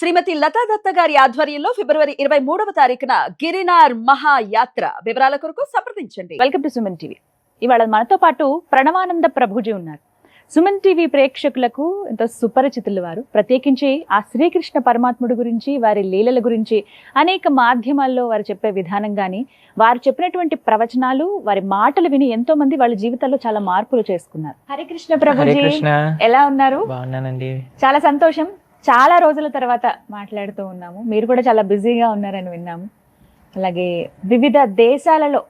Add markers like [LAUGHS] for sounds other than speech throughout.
శ్రీమతి లతా దత్త గారి ఆధ్వర్యంలో ఫిబ్రవరి ఇరవై మూడవ తారీఖున గిరినార్ మహాయాత్ర వివరాల కొరకు సంప్రదించండి. వెల్కమ్ టు సుమన్ టీవీ ఇవాళ మనతో పాటు ప్రణవానంద ప్రభుజీ ఉన్నారు. సుమన్ టీవీ ప్రేక్షకులకు ఎంతో సుపరిచితులు వారు. ప్రత్యేకించి ఆ శ్రీకృష్ణ పరమాత్ముడి గురించి వారి లీలల గురించి అనేక మాధ్యమాల్లో వారు చెప్పే విధానం కానీ వారు చెప్పినటువంటి ప్రవచనాలు వారి మాటలు విని ఎంతో మంది వాళ్ళ జీవితాల్లో చాలా మార్పులు చేసుకున్నారు. హరే కృష్ణ హరే ప్రభుజీ ఎలా ఉన్నారు? బాగున్నానండి. చాలా సంతోషం. చాలా రోజుల తర్వాత మాట్లాడుతూ ఉన్నాము. మీరు కూడా చాలా బిజీగా ఉన్నారని విన్నాము. అలాగే వివిధ దేశాలలో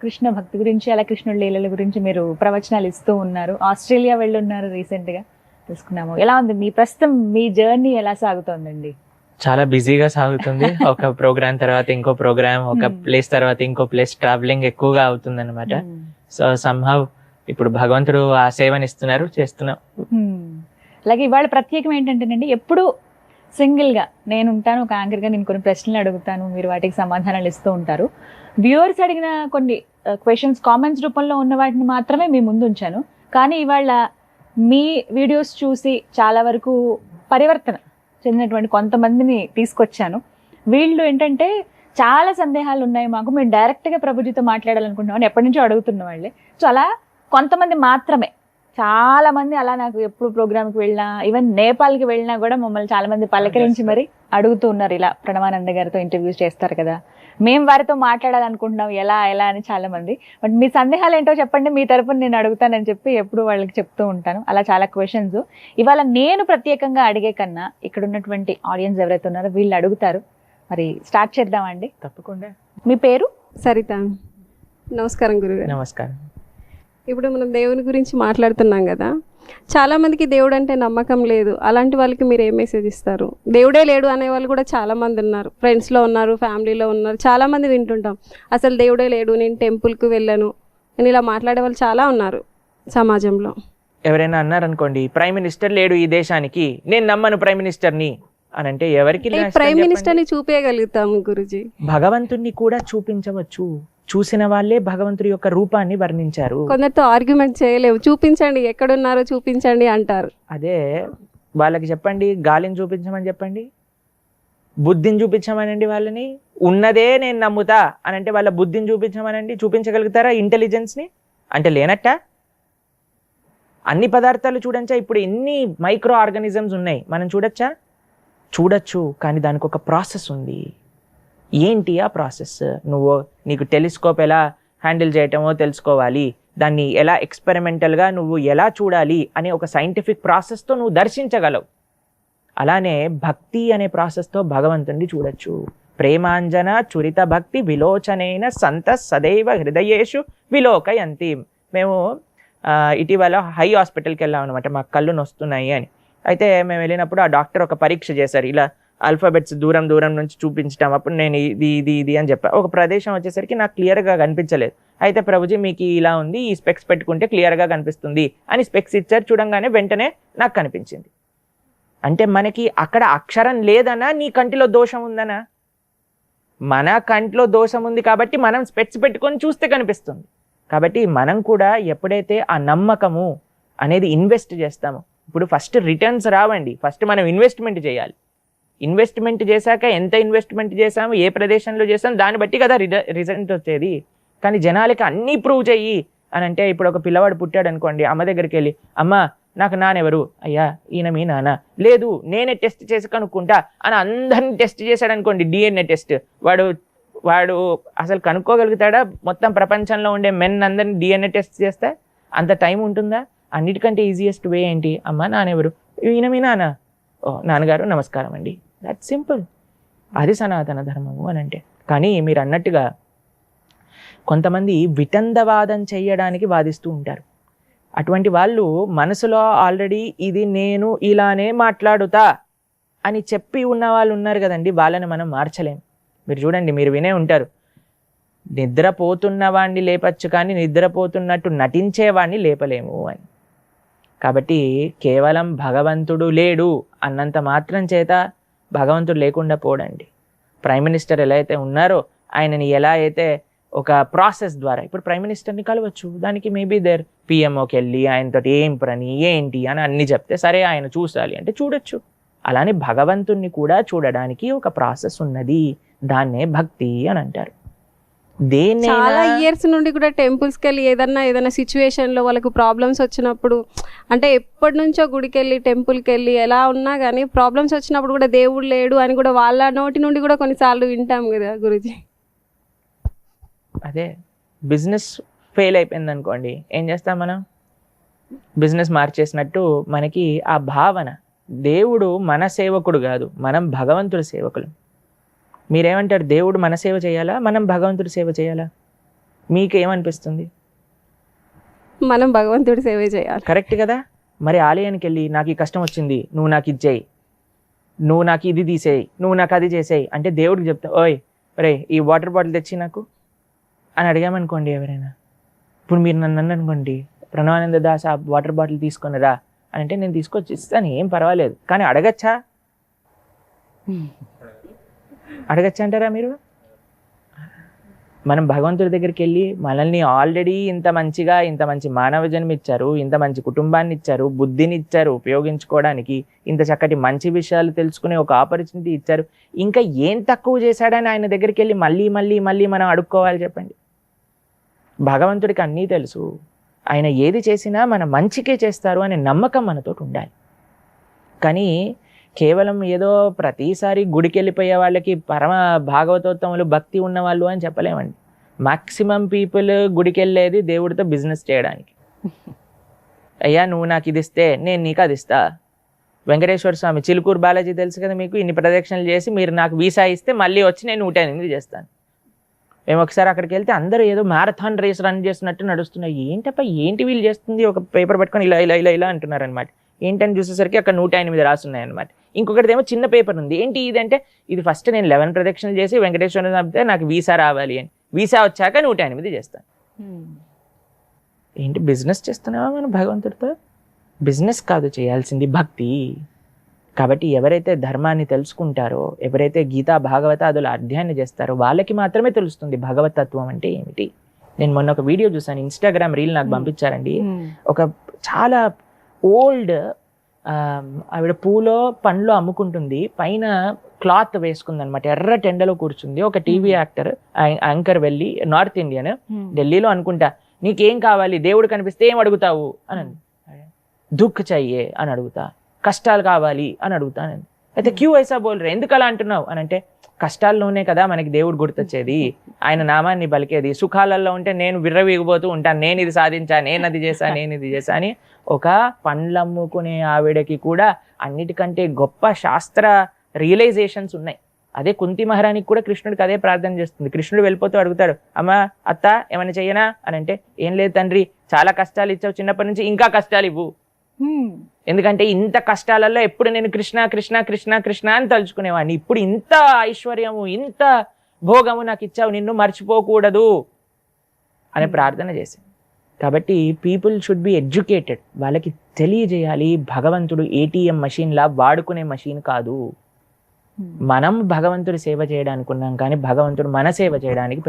కృష్ణ భక్తి గురించి అలా కృష్ణుడి లీలల గురించి మీరు ప్రవచనాలు ఇస్తూ ఉన్నారు. ఆస్ట్రేలియా వెళ్ళి ఉన్నారు రీసెంట్గా తెలుసుకున్నాము ఎలా ఉంది? మీ ప్రస్తుతం మీ జర్నీ ఎలా సాగుతోందండి? చాలా బిజీగా సాగుతుంది. [LAUGHS] ఒక ప్రోగ్రామ్ తర్వాత ఇంకో ప్రోగ్రామ్ ఒక Hmm. ప్లేస్ తర్వాత ఇంకో ప్లేస్ ట్రావెలింగ్ ఎక్కువగా అవుతుంది అనమాట సో సంహవ్ ఇప్పుడు భగవంతుడు ఆ సేవని ఇస్తున్నారు చేస్తున్నాం. Hmm. అలాగే ఇవాళ ప్రత్యేకం ఏంటంటేనండి ఎప్పుడు సింగిల్గా నేను ఉంటాను ఒక యాంకర్గా నేను కొన్ని ప్రశ్నలు అడుగుతాను మీరు వాటికి సమాధానాలు ఇస్తూ ఉంటారు. వ్యూవర్స్ అడిగిన కొన్ని క్వశ్చన్స్ కామెంట్స్ రూపంలో ఉన్న వాటిని మాత్రమే మీ ముందు ఉంచాను. కానీ ఇవాళ మీ వీడియోస్ చూసి చాలా వరకు పరివర్తన చెందినటువంటి కొంతమందిని తీసుకొచ్చాను. వీళ్ళు ఏంటంటే చాలా సందేహాలు ఉన్నాయి మాకు మేము డైరెక్ట్గా ప్రభుజీతో మాట్లాడాలనుకుంటున్నామని ఎప్పటి నుంచో అడుగుతున్న వాళ్ళే. సో అలా కొంతమంది మాత్రమే చాలా మంది అలా నాకు ఎప్పుడు ప్రోగ్రామ్కి వెళ్ళినా ఈవెన్ నేపాల్కి వెళ్ళినా కూడా మమ్మల్ని చాలా మంది పలకరించి మరి అడుగుతూ ఉన్నారు ఇలా ప్రణవానంద గారితో ఇంటర్వ్యూస్ చేస్తారు కదా. మేము వారితో మాట్లాడాలనుకుంటున్నాం ఎలా ఎలా అని చాలా మంది. బట్ మీ సందేహాలు ఏంటో చెప్పండి మీ తరపున నేను అడుగుతానని చెప్పి ఎప్పుడు వాళ్ళకి చెప్తూ ఉంటాను. అలా చాలా క్వశ్చన్స్ ఇవాళ నేను ప్రత్యేకంగా అడిగే కన్నా ఇక్కడ ఉన్నటువంటి ఆడియన్స్ ఎవరైతే ఉన్నారో వీళ్ళు అడుగుతారు. మరి స్టార్ట్ చేద్దామండి తప్పకుండా. మీ పేరు? సరిత. నమస్కారం గురుగారు. నమస్కారం. ఇప్పుడు మనం దేవుని గురించి మాట్లాడుతున్నాం కదా చాలా మందికి దేవుడు అంటే నమ్మకం లేదు. అలాంటి వాళ్ళకి మీరు ఏ మెసేజ్ ఇస్తారు? దేవుడే లేడు అనే వాళ్ళు కూడా చాలా మంది ఉన్నారు ఫ్రెండ్స్లో ఉన్నారు ఫ్యామిలీలో ఉన్నారు చాలా మంది వింటుంటాం. అసలు దేవుడే లేడు నేను టెంపుల్కి వెళ్ళను నేను ఇలా మాట్లాడే వాళ్ళు చాలా ఉన్నారు సమాజంలో. ఎవరైనా అన్నారనుకోండి ప్రైమ్ మినిస్టర్ లేడు ఈ దేశానికి నేను నమ్మను ప్రైమ్ మినిస్టర్ని అని అంటే ఎవరికి ప్రైమ్? మినిస్టర్ని చూపేయగలుగుతాము గురుజీ. భగవంతుణ్ణి కూడా చూపించవచ్చు. చూసిన వాళ్ళే భగవంతుడి యొక్క రూపాన్ని వర్ణించారు. కొందరితో ఆర్గ్యుమెంట్ చేయలేవు. చూపించండి ఎక్కడున్నారో చూపించండి అంటారు. అదే వాళ్ళకి చెప్పండి గాలిని చూపించమని చెప్పండి బుద్ధిని చూపించమనండి వాళ్ళని ఉన్నదే నేను నమ్ముతా అని అంటే వాళ్ళ బుద్ధిని చూపించమనండి చూపించగలుగుతారా ఇంటెలిజెన్స్ని? అంటే లేనట్ట? అన్ని పదార్థాలు చూడంచా ఇప్పుడు ఎన్ని మైక్రో ఆర్గానిజమ్స్ ఉన్నాయి? మనం చూడొచ్చా? చూడొచ్చు కానీ దానికి ఒక ప్రాసెస్ ఉంది. ఏంటి ఆ ప్రాసెస్? నువ్వు నీకు టెలిస్కోప్ ఎలా హ్యాండిల్ చేయటమో తెలుసుకోవాలి. దాన్ని ఎలా ఎక్స్పెరిమెంటల్గా నువ్వు ఎలా చూడాలి అనే ఒక సైంటిఫిక్ ప్రాసెస్తో నువ్వు దర్శించగలవు. అలానే భక్తి అనే ప్రాసెస్తో భగవంతుడిని చూడొచ్చు. ప్రేమాంజన చురిత భక్తి విలోచనైన సంత సదైవ హృదయేషు విలోకయంతి. మేము ఇటీవల హై హాస్పిటల్కి వెళ్ళాం అనమాట మాకు కళ్ళు నొస్తున్నాయి అని. అయితే మేము వెళ్ళినప్పుడు ఆ డాక్టర్ ఒక పరీక్ష చేశారు. ఇలా ఆల్ఫాబెట్స్ దూరం దూరం నుంచి చూపించడం అప్పుడు నేను ఇది ఇది ఇది అని చెప్పా. ఒక ప్రదేశం వచ్చేసరికి నాకు క్లియర్గా కనిపించలేదు. అయితే ప్రభుజీ మీకు ఇలా ఉంది ఈ స్పెక్స్ పెట్టుకుంటే క్లియర్గా కనిపిస్తుంది అని స్పెక్స్ ఇచ్చారు. చూడంగానే వెంటనే నాకు కనిపించింది. అంటే మనకి అక్కడ అక్షరం లేదనా? నీ కంటిలో దోషం ఉందనా? మన కంట్లో దోషం ఉంది కాబట్టి మనం స్పెట్స్ పెట్టుకొని చూస్తే కనిపిస్తుంది. కాబట్టి మనం కూడా ఎప్పుడైతే ఆ నమ్మకము అనేది ఇన్వెస్ట్ చేస్తామో ఇప్పుడు ఫస్ట్ రిటర్న్స్ రావండి. ఫస్ట్ మనం ఇన్వెస్ట్మెంట్ చేయాలి. ఇన్వెస్ట్మెంట్ చేశాక ఎంత ఇన్వెస్ట్మెంట్ చేసాము ఏ ప్రదేశంలో చేసాము దాన్ని బట్టి కదా రిజల్ట్ వచ్చేది. కానీ జనాలకి అన్నీ ప్రూవ్ చెయ్యి అని అంటే ఇప్పుడు ఒక పిల్లవాడు పుట్టాడు అనుకోండి అమ్మ దగ్గరికి వెళ్ళి అమ్మ నాకు నానెవరు అయ్యా ఈయన మీ నాన్న. లేదు నేనే టెస్ట్ చేసి కనుక్కుంటా అని అందరిని టెస్ట్ చేశాడు అనుకోండి డిఎన్ఏ టెస్ట్. వాడు వాడు అసలు కనుక్కోగలుగుతాడా? మొత్తం ప్రపంచంలో ఉండే మెన్ అందరిని డిఎన్ఏ టెస్ట్ చేస్తే అంత టైం ఉంటుందా? అన్నిటికంటే ఈజియెస్ట్ వే ఏంటి? అమ్మ నానెవరు ఈయన మీ నాన్న. ఓ నాన్నగారు నమస్కారం అండి. దట్ సింపుల్ అది సనాతన ధర్మము అని అంటే. కానీ మీరు అన్నట్టుగా కొంతమంది వితందవాదం చేయడానికి వాదిస్తూ ఉంటారు. అటువంటి వాళ్ళు మనసులో ఆల్రెడీ ఇది నేను ఇలానే మాట్లాడుతా అని చెప్పి ఉన్న వాళ్ళు ఉన్నారు కదండి వాళ్ళని మనం మార్చలేం. మీరు చూడండి మీరు వినే ఉంటారు. నిద్రపోతున్న వాడిని లేపచ్చు కానీ నిద్రపోతున్నట్టు నటించేవాడిని లేపలేము అని. కాబట్టి కేవలం భగవంతుడు లేడు అన్నంత మాత్రం చేత భగవంతుడు లేకుండా పోడండి. ప్రైమ్ మినిస్టర్ ఎలా అయితే ఉన్నారో ఆయనని ఎలా అయితే ఒక ప్రాసెస్ ద్వారా ఇప్పుడు ప్రైమ్ మినిస్టర్ని కలవచ్చు. దానికి మేబీ దేర్ పిఎంఓకి వెళ్ళి ఆయనతో ఏం పని ఏంటి అని అన్ని చెప్తే సరే ఆయన చూసాలి అంటే చూడొచ్చు. అలానే భగవంతుణ్ణి కూడా చూడడానికి ఒక ప్రాసెస్ ఉన్నది. దాన్నే భక్తి అని అంటారు. దేన్ని చాలా ఇయర్స్ నుండి కూడా టెంపుల్స్కి వెళ్ళి ఏదన్నా ఏదైనా సిచ్యువేషన్లో వాళ్ళకు ప్రాబ్లమ్స్ వచ్చినప్పుడు అంటే ఎప్పటి నుంచో గుడికి వెళ్ళి టెంపుల్కి వెళ్ళి ఎలా ఉన్నా కానీ ప్రాబ్లమ్స్ వచ్చినప్పుడు కూడా దేవుడు లేడు అని కూడా వాళ్ళ నోటి నుండి కూడా కొన్నిసార్లు వింటాం కదా గురుజీ. అదే బిజినెస్ ఫెయిల్ అయిపోయింది అనుకోండి ఏం చేస్తాం మనం? బిజినెస్ మార్చేసినట్టు మనకి ఆ భావన. దేవుడు మన సేవకుడు కాదు మనం భగవంతుడి సేవకులు. మీరేమంటారు? దేవుడు మన సేవ చేయాలా? మనం భగవంతుడి సేవ చేయాలా? మీకు ఏమనిపిస్తుంది మనం భగవంతుడి సేవ చేయాలి. కరెక్ట్ కదా? మరి ఆలయానికి వెళ్ళి నాకు ఈ కష్టం వచ్చింది నువ్వు నాకు ఇది చేయి. నువ్వు నాకు ఇది తీసేయి నువ్వు నాకు అది చేసేయి. అంటే దేవుడికి చెప్తా ఓయ్ రే ఈ వాటర్ బాటిల్ తెచ్చి నాకు? అని అడిగామనుకోండి ఎవరైనా. ఇప్పుడు మీరు నన్ను అనుకోండి ప్రణవానంద దాస్ ఆ వాటర్ బాటిల్ తీసుకునిరా అని అంటే నేను తీసుకొచ్చి ఇస్తాను ఏం పర్వాలేదు. కానీ అడగచ్చా? అడగచ్చు అంటారా మీరు? మనం భగవంతుడి దగ్గరికి వెళ్ళి మనల్ని ఆల్రెడీ ఇంత మంచిగా ఇంత మంచి మానవ జన్మ ఇచ్చారు ఇంత మంచి కుటుంబాన్ని ఇచ్చారు బుద్ధిని ఇచ్చారు ఉపయోగించుకోవడానికి ఇంత చక్కటి మంచి విషయాలు తెలుసుకునే ఒక ఆపర్చునిటీ ఇచ్చారు. ఇంకా ఏం తక్కువ చేశాడని ఆయన దగ్గరికి వెళ్ళి మళ్ళీ మళ్ళీ మళ్ళీ మనం అడుక్కోవాలి చెప్పండి. భగవంతుడికి అన్నీ తెలుసు. ఆయన ఏది చేసినా మన మంచికే చేస్తారు అనే నమ్మకం మనతోటి ఉండాలి. కానీ కేవలం ఏదో ప్రతిసారి గుడికి వెళ్ళిపోయే వాళ్ళకి పరమ భాగవతోత్తములు భక్తి ఉన్నవాళ్ళు అని చెప్పలేమండి. మాక్సిమం పీపుల్ గుడికి వెళ్ళేది దేవుడితో బిజినెస్ చేయడానికి. అయ్యా నువ్వు నాకు ఇది ఇస్తే నేను నీకు అది ఇస్తా. వెంకటేశ్వర స్వామి చిలుకూరు బాలాజీ తెలుసు కదా మీకు? ఇన్ని ప్రదక్షిణలు చేసి మీరు నాకు వీసా ఇస్తే మళ్ళీ వచ్చి నేను నూట ఎనిమిది చేస్తాను. మేము ఒకసారి అక్కడికి వెళ్తే అందరూ ఏదో మ్యారథాన్ రేస్ రన్ చేస్తున్నట్టు నడుస్తున్నాయి. ఏంటప్ప ఏంటి వీళ్ళు చేస్తుంది? ఒక పేపర్ పట్టుకొని ఇలా ఇలా ఇలా ఇలా అంటున్నారు అనమాట ఏంటని చూసేసరికి అక్కడ నూట ఎనిమిది రాస్తున్నాయి ఇంకొకటి ఏమో చిన్న పేపర్ ఉంది. ఏంటి ఇది అంటే ఇది ఫస్ట్ నేను లెవెన్ ప్రదక్షిణలు చేసి వెంకటేశ్వర చంపితే నాకు వీసా రావాలి అని. వీసా వచ్చాక నూట ఎనిమిది చేస్తాను ఏంటి బిజినెస్ చేస్తున్నావా మనం భగవంతుడితో? బిజినెస్ కాదు చేయాల్సింది భక్తి. కాబట్టి ఎవరైతే ధర్మాన్ని తెలుసుకుంటారో ఎవరైతే గీతా భాగవతాదుల అధ్యయనం చేస్తారో వాళ్ళకి మాత్రమే తెలుస్తుంది భగవతత్వం అంటే ఏమిటి. నేను మొన్న ఒక వీడియో చూసాను ఇన్స్టాగ్రామ్ రీల్ నాకు పంపించారండి. ఒక చాలా ఓల్డ్ ఆవిడ పూలో పండ్లు అమ్ముకుంటుంది. పైన క్లాత్ వేసుకుంది అనమాట ఎర్ర టెండలో కూర్చుంది. ఒక టీవీ యాక్టర్ యాంకర్ వెళ్ళి నార్త్ ఇండియన్ ఢిల్లీలో అనుకుంటా. నీకేం కావాలి? దేవుడు కనిపిస్తే ఏం అడుగుతావు? అని. దుఃఖ్ చెయ్యే అని అడుగుతా. కష్టాలు కావాలి అని అడుగుతాను అయితే క్యూ ఐసా బోల్రే ఎందుకు అలా అంటున్నావు? అని అంటే కష్టాల్లోనే కదా మనకి దేవుడు గుర్తొచ్చేది. ఆయన నామాన్ని పలికేది. సుఖాలలో ఉంటే నేను విర్రవీగిపోతూ ఉంటాను నేను ఇది సాధించా నేను అది చేశా నేను ఇది చేశా అని ఒక పండ్లమ్ముకునే ఆవిడకి కూడా అన్నిటికంటే గొప్ప శాస్త్ర రియలైజేషన్స్ ఉన్నాయి. అదే కుంతి మహారానికి కూడా కృష్ణుడికి అదే ప్రార్థన చేస్తుంది. కృష్ణుడు వెళ్ళిపోతూ అడుగుతాడు అమ్మ అత్త ఏమైనా చెయ్యనా? అని అంటే ఏం లేదు తండ్రి చాలా కష్టాలు ఇచ్చావు చిన్నప్పటి నుంచి ఇంకా కష్టాలు ఇవ్వు. ఎందుకంటే ఇంత కష్టాలలో ఎప్పుడు నేను కృష్ణ కృష్ణ కృష్ణ కృష్ణ అని తలుచుకునేవాడిని. ఇప్పుడు ఇంత ఐశ్వర్యము ఇంత భోగము నాకు ఇచ్చావు నిన్ను మర్చిపోకూడదు అని ప్రార్థన చేశాను. కాబట్టి పీపుల్ షుడ్ బి ఎడ్యుకేటెడ్. వాళ్ళకి తెలియజేయాలి భగవంతుడు ఏటీఎం మషిన్ లా వాడుకునే మషిన్ కాదు. మనం భగవంతుడి సేవ చేయడానికి ఉన్నాం కానీ భగవంతుడు మన సేవ చేయడానికి